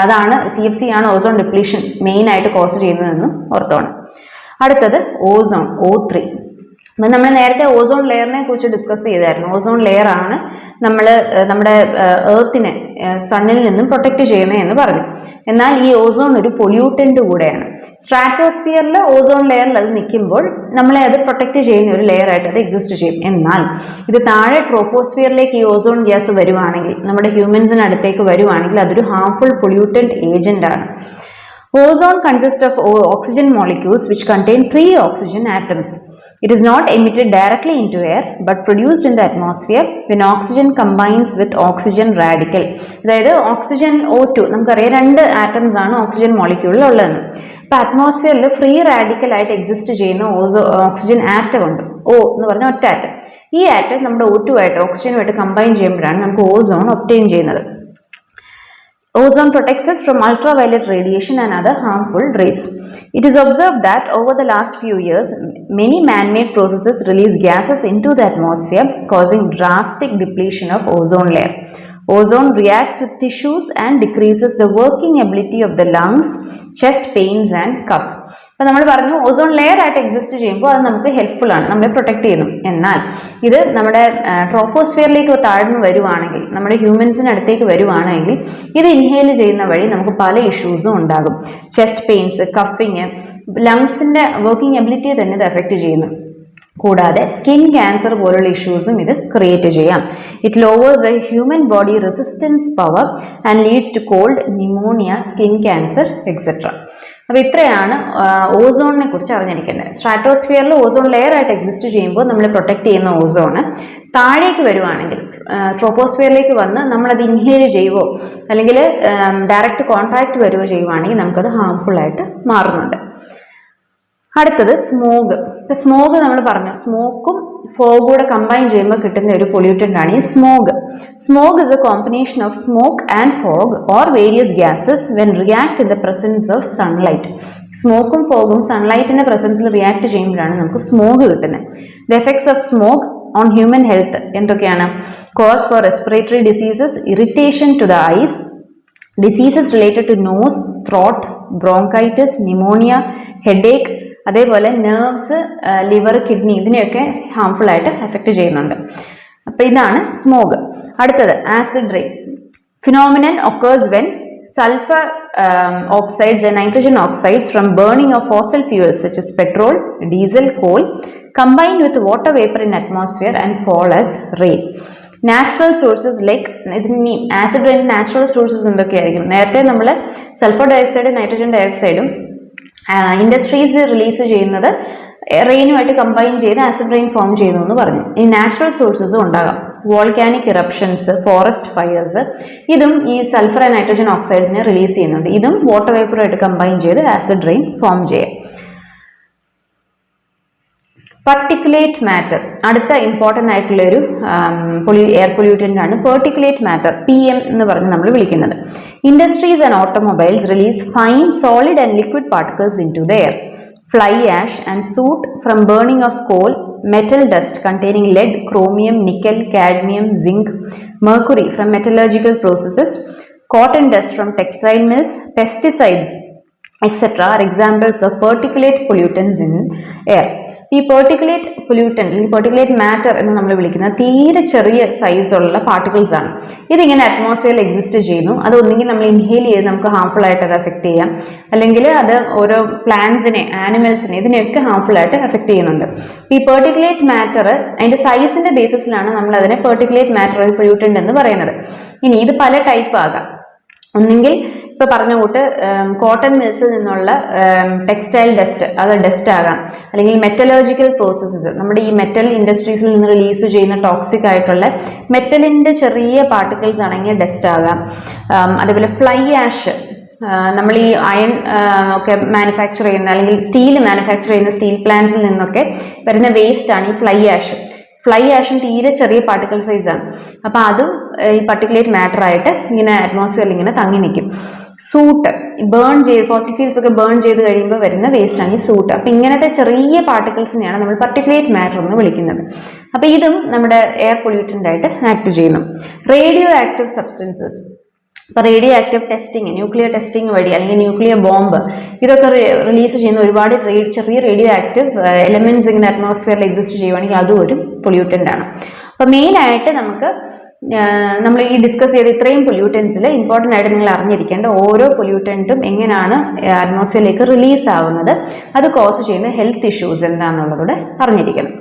അതാണ് സി എഫ് സി ആണ് ഓസോൺ ഡിപ്ലീഷൻ മെയിനായിട്ട് കോസ് ചെയ്യുന്നതെന്നും ഓർത്തോണം. അടുത്തത് ഓസോൺ ഓ ത്രീ നമ്മൾ നേരത്തെ ഓസോൺ ലെയറിനെ കുറിച്ച് ഡിസ്കസ് ചെയ്തായിരുന്നു. ഓസോൺ ലെയർ ആണ് നമ്മൾ നമ്മുടെ ഏർത്തിനെ സണ്ണിൽ നിന്നും പ്രൊട്ടക്റ്റ് ചെയ്യുന്നത് എന്ന് പറഞ്ഞു. എന്നാൽ ഈ ഓസോൺ ഒരു പൊല്യൂട്ടന്റ് കൂടെയാണ്. സ്ട്രാറ്റോസ്ഫിയറിൽ ഓസോൺ ലെയറിൽ അത് നിൽക്കുമ്പോൾ നമ്മളെ അത് പ്രൊട്ടക്റ്റ് ചെയ്യുന്ന ഒരു ലെയർ ആയിട്ട് അത് എക്സിസ്റ്റ് ചെയ്യും. എന്നാൽ ഇത് താഴെ ട്രോപ്പോസ്ഫിയറിലേക്ക് ഈ ഓസോൺ ഗ്യാസ് വരുവാണെങ്കിൽ നമ്മുടെ ഹ്യൂമൻസിനടുത്തേക്ക് വരുവാണെങ്കിൽ അതൊരു ഹാർംഫുൾ പൊല്യൂട്ടന്റ് ഏജന്റ് ആണ്. Ozone consist of oxygen molecules which contain three oxygen atoms. It is not emitted directly into air but produced in the atmosphere when oxygen combines with oxygen radical. അതായത് ഓക്സിജൻ ഒ ടു നമുക്കറിയാം രണ്ട് ആറ്റംസ് ആണ് ഓക്സിജൻ മോളിക്യൂളിൽ ഉള്ളതെന്ന് അപ്പോൾ അറ്റ്മോസ്ഫിയറിൽ ഫ്രീ റാഡിക്കൽ ആയിട്ട് എക്സിസ്റ്റ് ചെയ്യുന്ന ഓസോ ഓക്സിജൻ ആറ്റം ഉണ്ട്. ഓ എന്ന് പറഞ്ഞ ഒറ്റ ആറ്റം ഈ ആറ്റം നമ്മുടെ ഒ ടു ആയിട്ട് ഓക്സിജനുമായിട്ട് കമ്പൈൻ ചെയ്യുമ്പോഴാണ് നമുക്ക് ഓസോൺ ഒപ്റ്റെയിൻ ചെയ്യുന്നത്. Ozone protects us from ultraviolet radiation and other harmful rays. It is observed that over the last few years, many man-made processes release gases into the atmosphere, causing drastic depletion of ozone layer. Ozone reacts with tissues and decreases the working ability of the lungs, chest pains and cough. അപ്പോൾ നമ്മൾ പറഞ്ഞു ഓസോൺ ലെയർ ആയിട്ട് എക്സിസ്റ്റ് ചെയ്യുമ്പോൾ അത് നമുക്ക് ഹെൽപ്ഫുൾ ആണ്. നമ്മളെ പ്രൊട്ടക്ട് ചെയ്യുന്നു. എന്നാൽ ഇത് നമ്മുടെ ട്രോപ്പോസ്ഫിയറിലേക്ക് താഴ്ന്നു വരുവാണെങ്കിൽ നമ്മുടെ ഹ്യൂമൻസിന് അടുത്തേക്ക് വരുവാണെങ്കിൽ ഇത് ഇൻഹേൽ ചെയ്യുന്ന വഴി നമുക്ക് പല ഇഷ്യൂസും ഉണ്ടാകും. ചെസ്റ്റ് പെയിൻസ് കഫിങ് ലങ്സിന്റെ വർക്കിംഗ് എബിലിറ്റിയെ തന്നെ ഇത് എഫക്റ്റ് ചെയ്യുന്നു. കൂടാതെ സ്കിൻ ക്യാൻസർ പോലുള്ള ഇഷ്യൂസും ഇത് ക്രിയേറ്റ് ചെയ്യാം. It lowers a human body resistance power and leads to cold pneumonia skin cancer etcetera അപ്പോൾ ഇത്രയാണ് ഓസോണിനെ കുറിച്ച് അറിഞ്ഞിരിക്കേണ്ടത്. സ്ട്രാറ്റോസ്ഫിയറിൽ ഓസോൺ ലെയർ ആയിട്ട് എക്സിസ്റ്റ് ചെയ്യുമ്പോൾ നമ്മൾ പ്രൊട്ടക്ട് ചെയ്യുന്ന ഓസോണ് താഴേക്ക് വരുവാണെങ്കിൽ ട്രോപ്പോസ്ഫിയറിലേക്ക് വന്ന് നമ്മളത് ഇൻഹേൽ ചെയ്യുവോ അല്ലെങ്കിൽ ഡയറക്റ്റ് കോൺടാക്റ്റ് വരുവോ ചെയ്യുവാണെങ്കിൽ നമുക്കത് ഹാംഫുൾ ആയിട്ട് മാറുന്നുണ്ട്. അടുത്തത് സ്മോഗ് ഇപ്പൊ സ്മോഗ് നമ്മൾ പറഞ്ഞു. സ്മോക്കും ഫോഗും കൂടെ കമ്പൈൻ ചെയ്യുമ്പോൾ കിട്ടുന്ന ഒരു പൊല്യൂട്ടന്റ് ആണ് ഈ smog smog is a combination of smoke and fog or various gases when react in the presence of sunlight സ്മോക്കും ഫോഗും സൺലൈറ്റിന്റെ പ്രസൻസിൽ റിയാക്ട് ചെയ്യുമ്പോഴാണ് നമുക്ക് സ്മോഗ് കിട്ടുന്നത് the effects of smoke on human health എന്തൊക്കെയാണ്? Cause for respiratory diseases irritation to the eyes diseases related to nose throat bronchitis pneumonia headache അതേപോലെ നെർവ്സ് ലിവർ കിഡ്നി ഇതിനെയൊക്കെ ഹാംഫുൾ ആയിട്ട് എഫക്റ്റ് ചെയ്യുന്നുണ്ട്. അപ്പോൾ ഇതാണ് സ്മോഗ് അടുത്തത് acid rain phenomenon occurs when sulphur oxides oxides and nitrogen oxides from burning of fossil fuels such as petrol, diesel, coal water vapor in atmosphere and fall as rain. Natural sources like ഇതിന് ആസിഡ് റെയിൻ നാച്ചുറൽ സോഴ്സസ് എന്തൊക്കെയായിരിക്കും? നേരത്തെ നമ്മൾ സൾഫർ ഡയോക്സൈഡ് നൈട്രജൻ ഡയോക്സൈഡും ഇൻഡസ്ട്രീസ് റിലീസ് ചെയ്യുന്നത് റെയിനുമായിട്ട് കമ്പൈൻ ചെയ്ത് ആസിഡ് റെയിൻ ഫോം ചെയ്യുന്നു എന്ന് പറഞ്ഞു. ഈ നാച്ചുറൽ സോഴ്സസും ഉണ്ടാകാം. വോൾക്കാനിക് ഇറപ്ഷൻസ് ഫോറസ്റ്റ് ഫയേഴ്സ് ഇതും ഈ സൾഫർ ആൻഡ് നൈട്രജൻ ഓക്സൈഡ്സിനെ റിലീസ് ചെയ്യുന്നുണ്ട്. ഇതും വാട്ടർ വേപ്പറുമായിട്ട് കമ്പൈൻ ചെയ്ത് ആസിഡ് റെയിൻ ഫോം ചെയ്യാം. പർട്ടിക്കുലേറ്റ് മാറ്റർ അടുത്ത ഇമ്പോർട്ടന്റ് ആയിട്ടുള്ള ഒരു പൊല്യൂ എയർ പൊല്യൂട്ടന്റ് ആണ് പെർട്ടിക്കുലേറ്റ് മാറ്റർ പി എം എന്ന് പറഞ്ഞ് നമ്മൾ വിളിക്കുന്നത് industries and automobiles release fine solid and liquid particles into the air fly ash and soot from burning of coal, metal dust containing lead, chromium, nickel, cadmium, zinc, mercury from metallurgical processes, cotton dust from textile mills, pesticides, etc. are examples of particulate pollutants in air. ഈ പെർട്ടിക്കുലേറ്റ് പൊല്യൂട്ടന്റ് ഈ പെർട്ടിക്കുലേറ്റ് മാറ്റർ എന്ന് നമ്മൾ വിളിക്കുന്ന തീരെ ചെറിയ സൈസുള്ള പാർട്ടിക്കിൾസ് ആണ്. ഇതിങ്ങനെ അറ്റ്മോസ്ഫിയറിൽ എക്സിസ്റ്റ് ചെയ്യുന്നു. അത് ഒന്നുകിൽ നമ്മൾ ഇൻഹേൽ ചെയ്ത് നമുക്ക് ഹാർംഫുൾ ആയിട്ട് അത് എഫക്ട് ചെയ്യാം. അല്ലെങ്കിൽ അത് ഓരോ പ്ലാന്റ്സിനെ ആനിമൽസിനെ ഇതിനെയൊക്കെ ഹാർംഫുൾ ആയിട്ട് എഫക്ട് ചെയ്യുന്നുണ്ട്. ഈ പെർട്ടിക്കുലേറ്റ് മാറ്റർ അതിന്റെ സൈസിന്റെ ബേസിസിലാണ് നമ്മൾ അതിനെ പെർട്ടിക്കുലേറ്റ് മാറ്റർ പൊല്യൂട്ടന്റ് എന്ന് പറയുന്നത്. ഇനി ഇത് പല ടൈപ്പ് ആകാം. ഒന്നെങ്കിൽ ഇപ്പൊ പറഞ്ഞ കൂട്ട് കോട്ടൺ മിൽസിൽ നിന്നുള്ള ടെക്സ്റ്റൈൽ ഡസ്റ്റ് അത് ഡസ്റ്റ് ആകാം. അല്ലെങ്കിൽ മെറ്റലോജിക്കൽ പ്രോസസ്സസ് നമ്മുടെ ഈ മെറ്റൽ ഇൻഡസ്ട്രീസിൽ നിന്ന് റിലീസ് ചെയ്യുന്ന ടോക്സിക് ആയിട്ടുള്ള മെറ്റലിന്റെ ചെറിയ പാർട്ടിക്കിൾസ് ആണെങ്കിൽ ഡസ്റ്റ് ആകാം. അതേപോലെ ഫ്ലൈ ആഷ് നമ്മൾ ഈ അയൺ ഒക്കെ മാനുഫാക്ചർ ചെയ്യുന്ന അല്ലെങ്കിൽ സ്റ്റീൽ മാനുഫാക്ചർ ചെയ്യുന്ന സ്റ്റീൽ പ്ലാന്റ്സിൽ നിന്നൊക്കെ വരുന്ന വേസ്റ്റ് ആണ് ഈ ഫ്ലൈ ആഷ് ഫ്ലൈ ആഷൻ തീരെ ചെറിയ പാർട്ടിക്കിൾ സൈസാണ് അപ്പോൾ അതും ഈ പർട്ടിക്കുലേറ്റ് മാറ്ററായിട്ട് ഇങ്ങനെ അറ്റ്മോസ്ഫിയറിൽ ഇങ്ങനെ തങ്ങി നിൽക്കും. സൂട്ട് ബേൺ ചെയ്ത് ഫോസിൽ ഫ്യൂൽസ് ഒക്കെ ബേൺ ചെയ്ത് കഴിയുമ്പോൾ വരുന്ന വേസ്റ്റാണ് ഈ സൂട്ട്. അപ്പം ഇങ്ങനത്തെ ചെറിയ പാർട്ടിക്കിൾസിനെയാണ് നമ്മൾ പർട്ടിക്കുലേറ്റ് മാറ്റർ എന്ന് വിളിക്കുന്നത്. അപ്പോൾ ഇതും നമ്മുടെ എയർ പൊല്യൂട്ടന്റ് ആയിട്ട് ആക്ട് ചെയ്യുന്നു. റേഡിയോ ആക്റ്റീവ് സബ്സ്റ്റൻസസ് ഇപ്പോൾ radioactive testing nuclear testing വഴി അല്ലെങ്കിൽ ന്യൂക്ലിയർ ബോംബ് ഇതൊക്കെ റിലീസ് ചെയ്യുന്ന ഒരുപാട് ചെറിയ റേഡിയോ ആക്റ്റീവ് എലമെന്റ്സ് ഇങ്ങനെ അറ്റ്മോസ്ഫിയറിൽ എക്സിസ്റ്റ് ചെയ്യുവാണെങ്കിൽ അതും ഒരു പൊല്യൂട്ടന്റ് ആണ്. അപ്പോൾ മെയിനായിട്ട് നമുക്ക് നമ്മൾ ഈ ഡിസ്കസ് ചെയ്ത ഇത്രയും പൊല്യൂട്ടൻസിൽ ഇമ്പോർട്ടന്റ് ആയിട്ട് നിങ്ങൾ അറിഞ്ഞിരിക്കേണ്ട ഓരോ പൊല്യൂട്ടന്റും എങ്ങനെയാണ് അറ്റ്മോസ്ഫിയറിലേക്ക് റിലീസ് ആവുന്നത് അത് കോസ് ചെയ്യുന്ന ഹെൽത്ത് ഇഷ്യൂസ് എന്താണെന്നുള്ളതോടെ അറിഞ്ഞിരിക്കണം.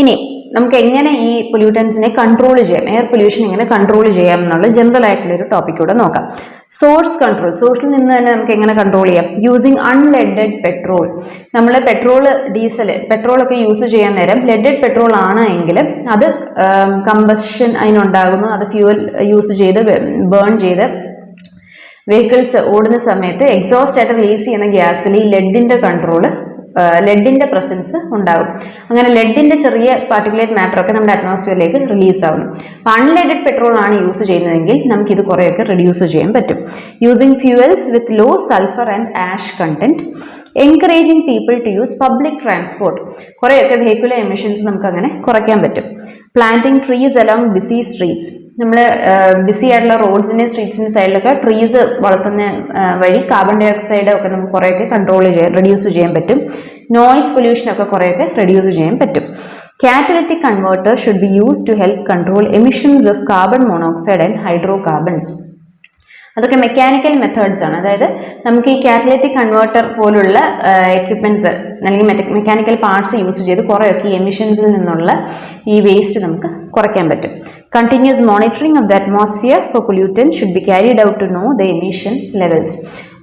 ഇനി നമുക്ക് എങ്ങനെ ഈ പൊല്യൂട്ടൻസിനെ കൺട്രോൾ ചെയ്യാം എയർ പൊല്യൂഷൻ എങ്ങനെ കൺട്രോൾ ചെയ്യാം എന്നുള്ള ജനറൽ ആയിട്ടുള്ള ഒരു ടോപ്പിക്കൂടെ നോക്കാം. Source control. സോഴ്സിൽ നിന്ന് തന്നെ നമുക്ക് എങ്ങനെ കൺട്രോൾ ചെയ്യാം? യൂസിങ് അൺലെഡഡ് പെട്രോൾ നമ്മൾ പെട്രോൾ ഡീസൽ പെട്രോളൊക്കെ യൂസ് ചെയ്യാൻ നേരം ലെഡഡ് പെട്രോൾ ആണ് എങ്കിൽ അത് കമ്പഷൻ അതിനുണ്ടാകുന്നു. അത് ഫ്യൂവൽ യൂസ് ചെയ്ത് ബേൺ ചെയ്ത് വെഹിക്കിൾസ് ഓടുന്ന സമയത്ത് എക്സോസ്റ്റ് ആയിട്ട് റിലീസ് ചെയ്യുന്ന ഗ്യാസിൽ ഈ ലെഡിന്റെ കൺട്രോൾ ലെഡിന്റെ പ്രസൻസ് ഉണ്ടാകും. അങ്ങനെ ലെഡിന്റെ ചെറിയ പാർട്ടിക്കുലേറ്റ് മാറ്ററൊക്കെ നമ്മുടെ അറ്റ്മോസ്ഫിയറിലേക്ക് റിലീസ് ആവുന്നു. അപ്പോൾ പെട്രോൾ ആണ് യൂസ് ചെയ്യുന്നതെങ്കിൽ നമുക്കിത് കുറേയൊക്കെ റിഡ്യൂസ് ചെയ്യാൻ പറ്റും. Using fuels with low sulphur and ash content encouraging people to use public transport കുറേയൊക്കെ വെഹിക്കുലർ എമിഷൻസ് നമുക്ക് അങ്ങനെ കുറയ്ക്കാൻ പറ്റും. Planting trees along busy streets നമ്മൾ ബിസി ആയിട്ടുള്ള റോഡ്സിന്റെ സ്ട്രീറ്റ്സിന്റെ സൈഡിലൊക്കെ ട്രീസ് വളർത്തുന്ന വഴി കാർബൺ ഡൈ ഓക്സൈഡ് ഒക്കെ നമുക്ക് കുറേയൊക്കെ കൺട്രോൾ ചെയ്യാൻ റെഡ്യൂസ് ചെയ്യാൻ പറ്റും. നോയ്സ് പൊല്യൂഷനൊക്കെ കുറേയൊക്കെ റെഡ്യൂസ് ചെയ്യാൻ പറ്റും. Catalytic converter should be use to help control emissions of carbon monoxide and hydro carbons അതൊക്കെ മെക്കാനിക്കൽ മെത്തേഡ്സ് ആണ്. അതായത് നമുക്ക് ഈ കാറ്റലറ്റിക് കൺവേർട്ടർ പോലുള്ള എക്യുപ്മെന്റ്സ് അല്ലെങ്കിൽ മെക്കാനിക്കൽ പാർട്സ് യൂസ് ചെയ്ത് കുറേയൊക്കെ ഈ എമിഷൻസിൽ നിന്നുള്ള ഈ വേസ്റ്റ് നമുക്ക് കുറയ്ക്കാൻ പറ്റും. Continuous monitoring of the atmosphere for pollutant should be carried out to know the emission levels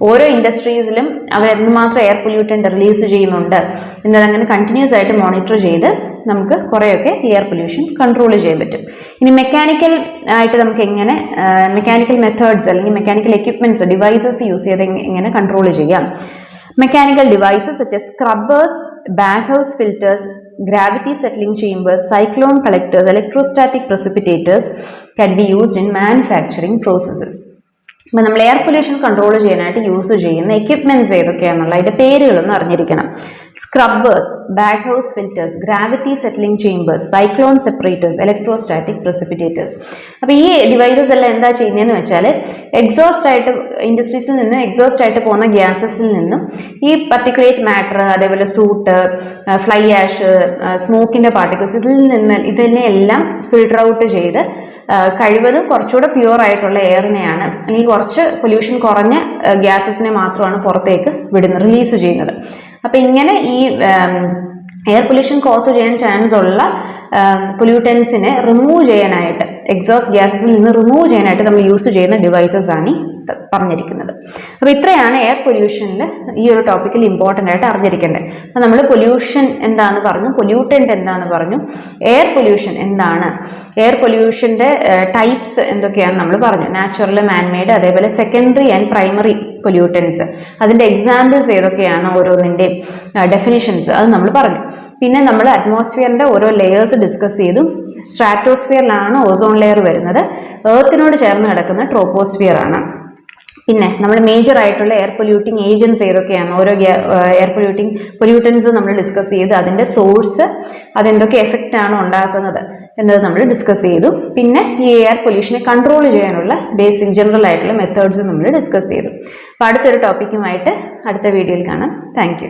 ഓരോ ഇൻഡസ്ട്രീസിലും അവർ എന്തുമാത്രം എയർ പൊല്യൂട്ടന്റ് റിലീസ് ചെയ്യുന്നുണ്ട് എന്നതങ്ങനെ കണ്ടിന്യൂസ് ആയിട്ട് മോണിറ്റർ ചെയ്ത് നമുക്ക് കുറേയൊക്കെ എയർ പൊല്യൂഷൻ കൺട്രോൾ ചെയ്യാൻ പറ്റും. ഇനി മെക്കാനിക്കൽ ആയിട്ട് നമുക്ക് എങ്ങനെ മെക്കാനിക്കൽ മെത്തേഡ്സ് അല്ലെങ്കിൽ മെക്കാനിക്കൽ എക്യുപ്മെന്റ്സ് ഡിവൈസസ് യൂസ് ചെയ്ത് എങ്ങനെ കൺട്രോൾ ചെയ്യാം? Mechanical devices such as scrubbers bag house filters gravity settling chambers cyclone collectors electrostatic precipitators can be used in manufacturing processes അപ്പം നമ്മൾ എയർ പൊല്യൂഷൻ കൺട്രോൾ ചെയ്യാനായിട്ട് യൂസ് ചെയ്യുന്ന എക്യുപ്മെന്റ്സ് ഏതൊക്കെയാണെന്നുള്ള അതിന്റെ പേരുകളൊന്നും അറിഞ്ഞിരിക്കണം. Scrubbers bag house filters gravity settling chambers cyclone separators electrostatic precipitators അപ്പോൾ ഈ ഡിവൈസസ് എല്ലാം എന്താ ചെയ്യുന്നതെന്ന് വെച്ചാൽ എക്സോസ്റ്റ് ആയിട്ട് ഇൻഡസ്ട്രീസിൽ നിന്ന് എക്സോസ്റ്റ് ആയിട്ട് പോകുന്ന ഗ്യാസസിൽ നിന്നും ഈ പർട്ടിക്കുലേറ്റ് മാറ്റർ അതേപോലെ സൂട്ട് ഫ്ലൈ ആഷ് സ്മോക്കിന്റെ പാർട്ടിക്കിൾസ് ഇതിൽ നിന്ന് ഇതിനെ എല്ലാം ഫിൽട്ടർ ഔട്ട് ചെയ്ത് കഴിവതും കുറച്ചുകൂടെ പ്യുവർ ആയിട്ടുള്ള എയറിനെയാണ് അല്ലെങ്കിൽ കുറച്ച് പൊല്യൂഷൻ കുറഞ്ഞ ഗ്യാസസിനെ മാത്രമാണ് പുറത്തേക്ക് വിടുന്നത് റിലീസ് ചെയ്യുന്നത്. അപ്പം ഇങ്ങനെ ഈ എയർ പൊല്യൂഷൻ കോസ് ചെയ്യാൻ ചാൻസ് ഉള്ള പൊല്യൂട്ടൻസിനെ റിമൂവ് ചെയ്യാനായിട്ട് എക്സോസ്റ്റ് ഗ്യാസസിൽ നിന്ന് റിമൂവ് ചെയ്യാനായിട്ട് നമ്മൾ യൂസ് ചെയ്യുന്ന ഡിവൈസസ് ആണ് ഈ പറഞ്ഞിരിക്കുന്നത്. അപ്പോൾ ഇത്രയാണ് എയർ പൊല്യൂഷനിൽ ഈ ഒരു ടോപ്പിക്കിൽ ഇമ്പോർട്ടന്റ് ആയിട്ട് അറിഞ്ഞിരിക്കേണ്ടത്. അപ്പോൾ നമ്മൾ പൊല്യൂഷൻ എന്താണെന്ന് പറഞ്ഞു പൊല്യൂട്ടന്റ് എന്താണെന്ന് പറഞ്ഞു എയർ പൊല്യൂഷൻ എന്താണ് എയർ പൊല്യൂഷന്റെ ടൈപ്സ് എന്തൊക്കെയാണെന്ന് നമ്മൾ പറഞ്ഞു. നാച്ചുറൽ മാൻമെയ്ഡ് അതേപോലെ സെക്കൻഡറി ആൻഡ് പ്രൈമറി പൊല്യൂട്ടൻസ് അതിന്റെ എക്സാമ്പിൾസ് ഏതൊക്കെയാണ് ഓരോന്നിന്റെ ഡെഫിനിഷൻസ് അത് നമ്മൾ പറഞ്ഞു. പിന്നെ നമ്മൾ അറ്റ്മോസ്ഫിയറിന്റെ ഓരോ ലെയേഴ്സ് ഡിസ്കസ് ചെയ്തു. സ്ട്രാറ്റോസ്ഫിയറിലാണ് ഓസോൺ ലെയർ വരുന്നത്. ഏർത്തിനോട് ചേർന്ന് കിടക്കുന്ന ട്രോപ്പോസ്ഫിയർ ആണ് പിന്നെ നമ്മൾ മേജർ ആയിട്ടുള്ള എയർ പൊല്യൂട്ടിംഗ് ഏജൻസ് ഏതൊക്കെയാണ്? ഓരോ എയർ പൊല്യൂട്ടിംഗ് പൊല്യൂട്ടൻസ് നമ്മൾ ഡിസ്കസ് ചെയ്ത്. അതിന്റെ സോഴ്സ് അതെന്തൊക്കെ എഫക്റ്റ് ആണ് ഉണ്ടാക്കുന്നത് എന്നത് നമ്മൾ ഡിസ്കസ് ചെയ്തു. പിന്നെ ഈ എയർ പൊല്യൂഷനെ കൺട്രോൾ ചെയ്യാനുള്ള ബേസിക് ജനറൽ ആയിട്ടുള്ള മെത്തേഡ്സ് നമ്മൾ ഡിസ്കസ് ചെയ്തു. അപ്പോൾ അടുത്തൊരു ടോപ്പിക്കുമായിട്ട് അടുത്ത വീഡിയോയിൽ കാണാം. താങ്ക്